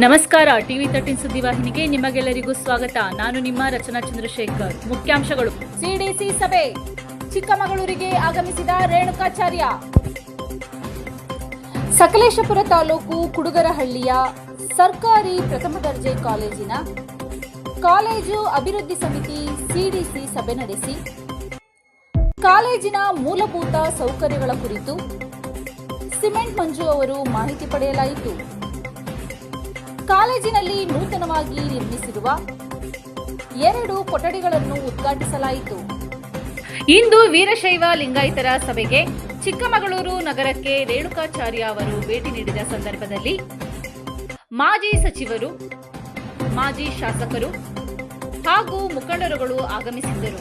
ನಮಸ್ಕಾರ, TV thirteen ಸುದ್ದಿವಾಹಿನಿಗೆ ನಿಮಗೆಲ್ಲರಿಗೂ ಸ್ವಾಗತ. ನಾನು ನಿಮ್ಮ ರಚನಾ ಚಂದ್ರಶೇಖರ್. ಮುಖ್ಯಾಂಶಗಳು. ಸಿಡಿಸಿ ಸಭೆ. ಚಿಕ್ಕಮಗಳೂರಿಗೆ ಆಗಮಿಸಿದ ರೇಣುಕಾಚಾರ್ಯ. ಸಕಲೇಶಪುರ ತಾಲೂಕು ಕುಡುಗರಹಳ್ಳಿಯ ಸರ್ಕಾರಿ ಪ್ರಥಮ ದರ್ಜೆ ಕಾಲೇಜಿನ ಕಾಲೇಜು ಅಭಿವೃದ್ಧಿ ಸಮಿತಿ ಸಿಡಿಸಿ ಸಭೆ ನಡೆಸಿ. ಕಾಲೇಜಿನ ಮೂಲಭೂತ ಸೌಕರ್ಯಗಳ ಕುರಿತು ಸಿಮೆಂಟ್ ಮಂಜು ಅವರು ಮಾಹಿತಿ ಪಡೆಯಲಾಯಿತು. ಕಾಲೇಜಿನಲ್ಲಿ ನೂತನವಾಗಿ ನಿರ್ಮಿಸಿರುವ ಎರಡು ಕೊಠಡಿಗಳನ್ನು ಉದ್ಘಾಟಿಸಲಾಯಿತು. ಇಂದು ವೀರಶೈವ ಲಿಂಗಾಯತರ ಸಭೆಗೆ ಚಿಕ್ಕಮಗಳೂರು ನಗರಕ್ಕೆ ರೇಣುಕಾಚಾರ್ಯ ಅವರು ಭೇಟಿ ನೀಡಿದ ಸಂದರ್ಭದಲ್ಲಿ ಮಾಜಿ ಸಚಿವರು, ಮಾಜಿ ಶಾಸಕರು ಹಾಗೂ ಮುಖಂಡರುಗಳು ಆಗಮಿಸಿದ್ದರು.